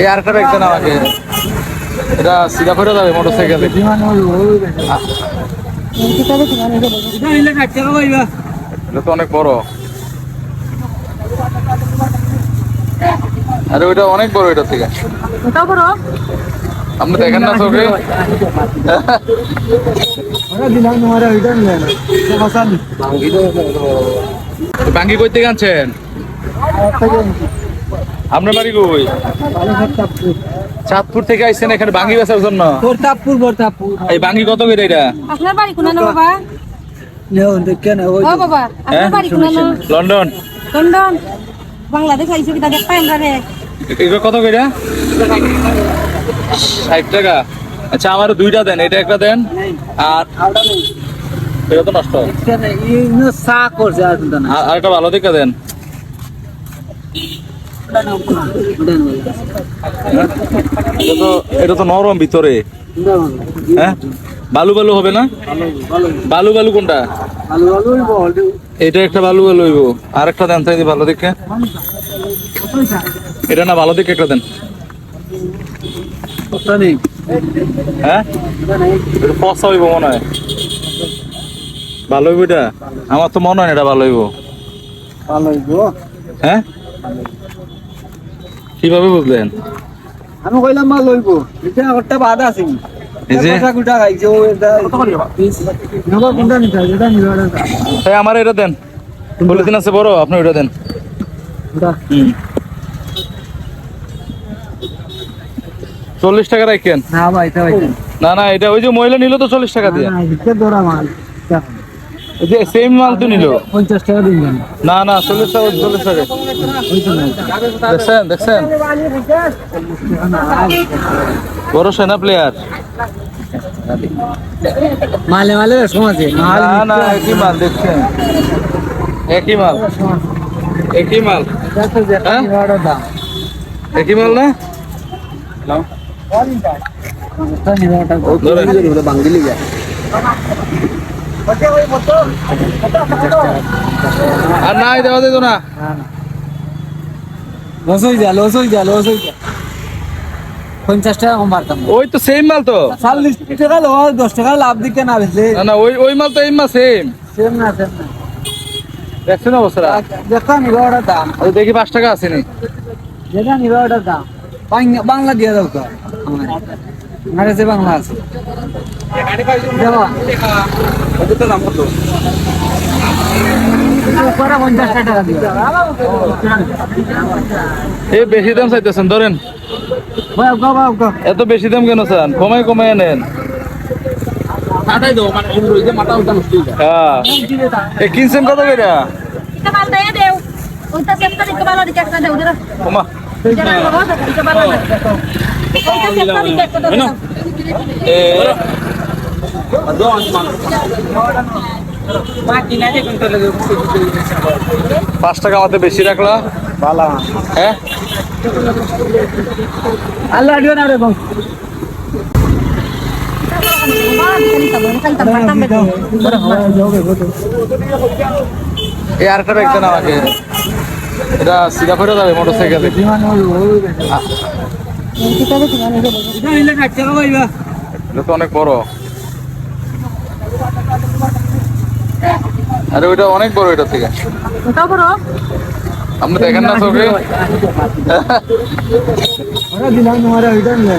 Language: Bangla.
এই আরেকটা ব্যাগ দেন আমাকে এটা সিধা ফেরত যাবে মোটর সাইকেলে এটা তো অনেক বড়। আরে ওইটা অনেক বড় এটা থেকে। ওটাও বড়? আপনি দেখেন না চোখে? বাঙ্গি কই থেকে আনছেন? আপনার বাড়ি কই? চাঁদপুর থেকে আইছেন এখানে বাঙ্গি বেচার জন্য? প্রতাপপুর প্রতাপপুর এই বাঙ্গি কত করে এটা? আপনার বাড়ি কোনা না বাবা? নেও দেখে না ও বাবা হ্যাঁ? আপনার বাড়ি কোনা না লন্ডন। লন্ডন। বাংলাদেশ আইছে কি তাদের টাইম রে। এগুলো কত করে? ষাট টাকা। আচ্ছা আমার দুইটা দেন এটা একটা দেন। আর এটা তো নষ্ট। কেন করছে আর না। আর আরেকটা ভালো দিকে দেন। এটা তো নরম ভিতরে। হ্যাঁ? বালু বালু হবে না? বালু বালু কোনটা? এটা একটা বালু বালু হইব। আর একটা দেন তাই ভালো দিকে এটা না ভালো দিকে একটা দেন। হ্যাঁ? এটা পচা হইব মনে হয়। ভালো হইব এটা? আমার তো মনে হয় না এটা ভালো হইব। ভালো গো হ্যাঁ? কীভাবে বুঝলেন? আমি কইলাম মা লইব এটা একটা বাধা আছে। এটা নবা কোনটা নিতে এটা নিবাড়া এই আমার এটা দেন। পলিথিন আছে বড় আপনি ওটা দেন। হুম। চল্লিশ টাকা রাখেন না ভাই না না এটা ওই যে মহিলা নিল তো চল্লিশ টাকা দিয়ে। যে সেম মাল তো নিল। পঞ্চাশ টাকা দিন না না চল্লিশ টাকা চল্লিশ টাকা। দেখছেন দেখছেন? বড় সেনা প্লেয়ার মালে মালে সমাজে। না না একই মাল দেখছেন? একই মাল। একই মাল। হ্যাঁ? দাম একই মাল না? ধরেন। বাঙ্গিলি যায় আর নাই দেওয়া যেত না। লস হয়ে যায় লস হয়ে যায় লস হয়ে যায় পঞ্চাশ টাকা কম পারতাম ওই তো সেম মাল তো। চল্লিশ টাকা দশ টাকা লাভ দিকে না বেশি না না ওই ওই মাল তো এই মাল সেম সেম না সেম না। দেখছেন অবস্থা? দেখা নিবা ওটার দাম। ওই দেখি পাঁচ টাকা আসেনি যেটা নিবা ওটার দাম। বাংলা দিয়ে দাও তো। আমার বাংলা আছে। এই বেশি দাম চাইতেছেন ধরেন। এত বেশি দাম কেন চান? কমাই কমাই নেন। হ্যাঁ। কিনছেন কত করে পাঁচ টাকা আমাদের বেশি রাখলা? ভালো হ্যাঁ আল্লাহ দিও না রে বেশি এই আরেকটা ব্যাগ দেন আমাকে। এটা সিধা ফেরত যাবে মোটর সাইকেলে এটা তো অনেক বড়। আরে ওইটা অনেক বড় এটা থেকে। আপনি দেখেন না চোখে? দিলাম তোমার ওইটা না